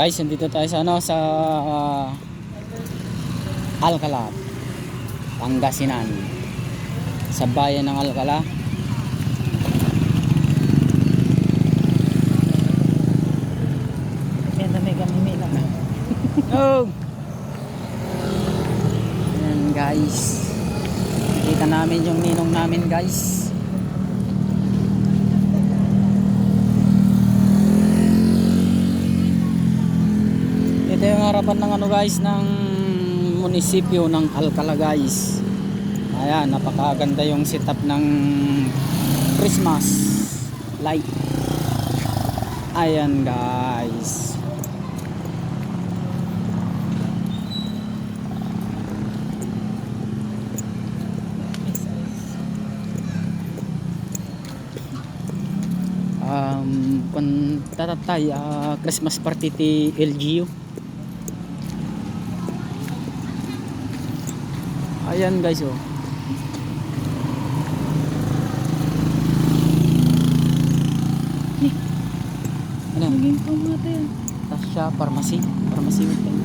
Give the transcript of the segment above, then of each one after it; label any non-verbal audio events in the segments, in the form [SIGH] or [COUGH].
Guys, nandito tayo sa ano sa uh, Alcala, Pangasinan. Sa bayan ng Alcala. Yan na may gamimi lang. [LAUGHS] Oh! Ayan guys. Kita namin yung ninong namin guys. Ito yung harapan ng ano guys ng munisipyo ng Alcala guys. Ayan, napakaganda yung setup ng Christmas light. Ayan guys. um, kung tatatay ah, Christmas party ti LGU ayan guys oh ano Naging pamata yan. Tasha Pharmacy Pharmacy with them.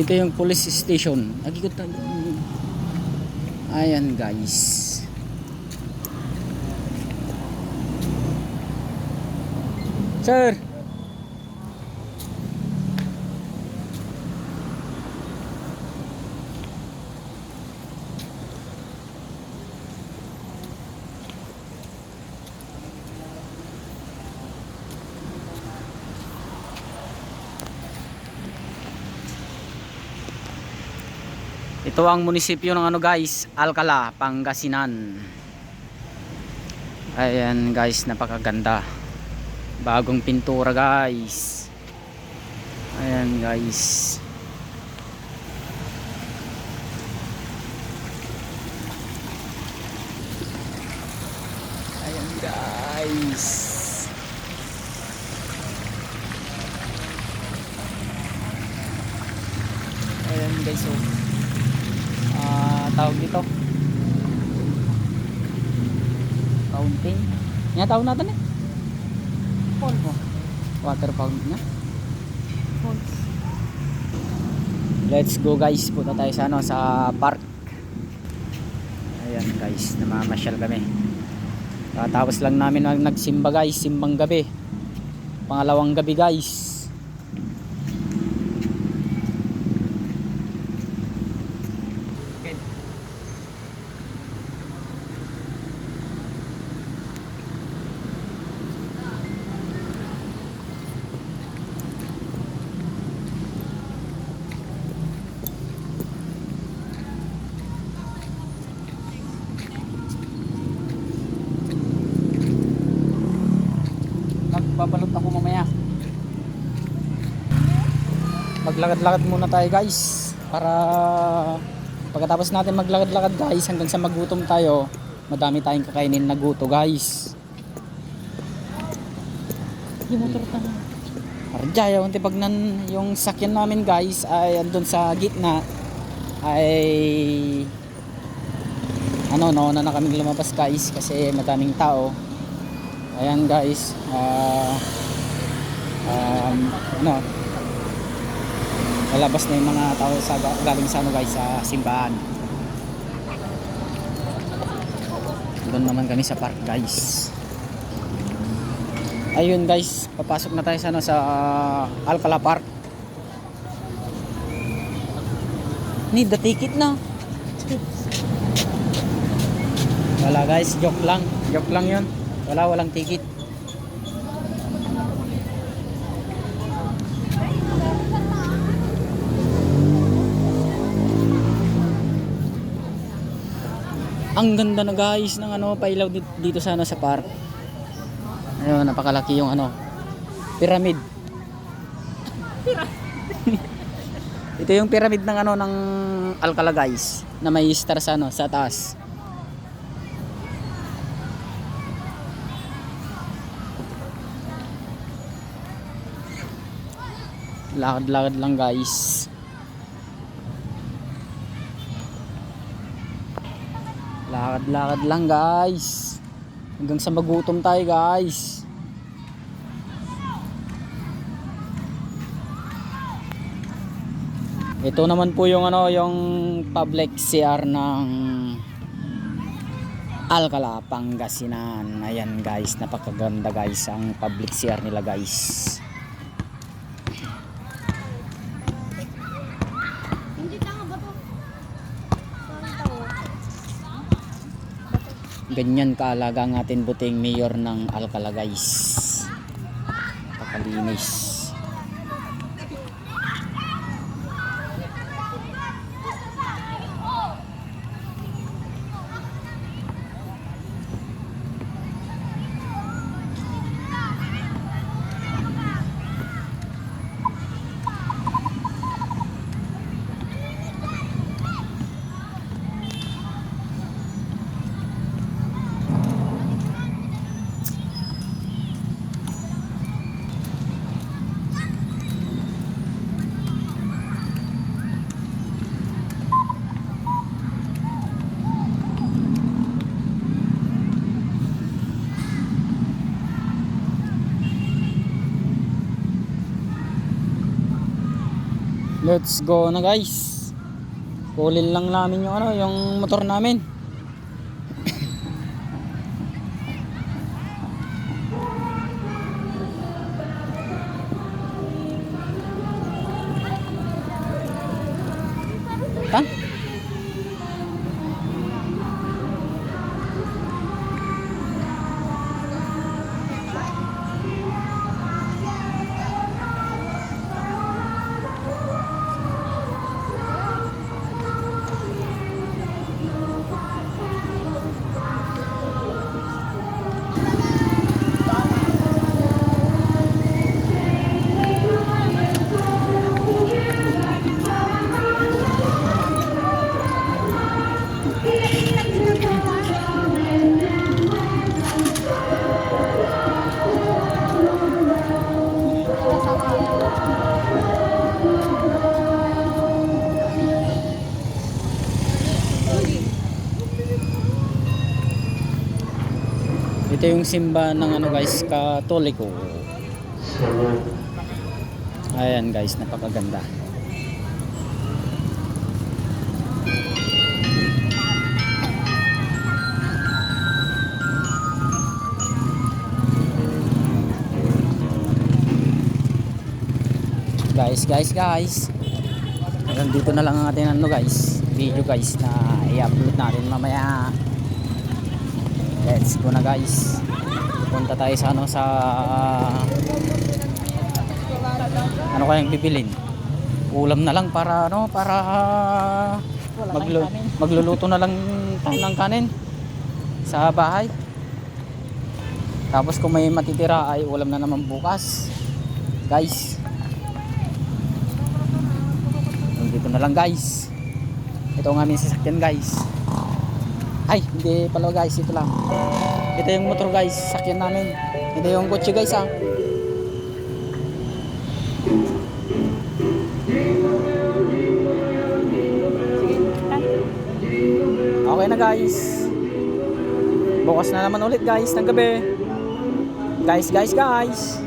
Ito yung police station. Nagikot na. Ayan guys. Sir. Ito ang munisipyo ng ano guys, Alcala, Pangasinan. Ayan guys, napakaganda. Bagong pintura guys. Ayan guys. Ayan guys. Ayan guys, oh tawag dito? Fountain? Nga tawag natin eh. Paul mo. water fountain nga Paul. let's go guys. Punta tayo sa ano sa park. Ayan guys. Namamasyal kami. Tapos lang namin nag- nagsimba guys. Simbang gabi. Pangalawang gabi guys maglakad-lakad muna tayo guys. Para pagkatapos natin maglakad-lakad guys hanggang sa magutom tayo madami tayong kakainin na guto guys. Yung motor ka na. Arjaya, unti pag nan, yung sakyan namin guys ay andun sa gitna ay ano no na kami lumabas guys kasi madaming tao. Ayan guys ah um, ano lalabas na yung mga tao sa galing sa ano guys sa simbahan. Doon naman kami sa park guys. Ayun guys. Papasok na tayo sa ano sa Alcala Park. Need the ticket na wala guys. Joke lang. Joke lang yun. Wala walang ticket ang ganda na guys ng ano pailaw dito, dito sa ano sa park. Ayun napakalaki yung ano pyramid. [LAUGHS] Ito yung pyramid ng ano ng Alcala guys na may star sa ano sa taas. Lakad-lakad lang guys Lakad-lakad lang guys. Hanggang sa magutom tayo guys. Ito naman po yung ano, yung public CR ng Alcala, Pangasinan. Ayan guys, napakaganda guys ang public CR nila guys. Ganyan kaalaga ang ating buting mayor ng Alcala guys. Pakalinis. Let's go na guys. Kulin lang namin yung ano, yung motor namin. [COUGHS] Tan? Ito yung simba ng ano guys, Katoliko. Ayan guys, napakaganda. Guys, guys, guys. Hanggang dito na lang ang ating ano guys, video guys na i-upload natin mamaya. Let's go na guys. Punta tayo sa ano sa ano kayang bibilin? Ulam na lang para ano para Wala maglu- magluluto na lang tayo ng kanin sa bahay. Tapos kung may matitira ay ulam na naman bukas. Guys. Dito na lang guys. Ito ang aming sasakyan guys. Ay, hindi pala guys, ito lang. Ito yung motor guys, sakyan namin. Ito yung kotse guys ah. Okay na guys. Bukas na naman ulit guys ng gabi. Guys, guys, guys.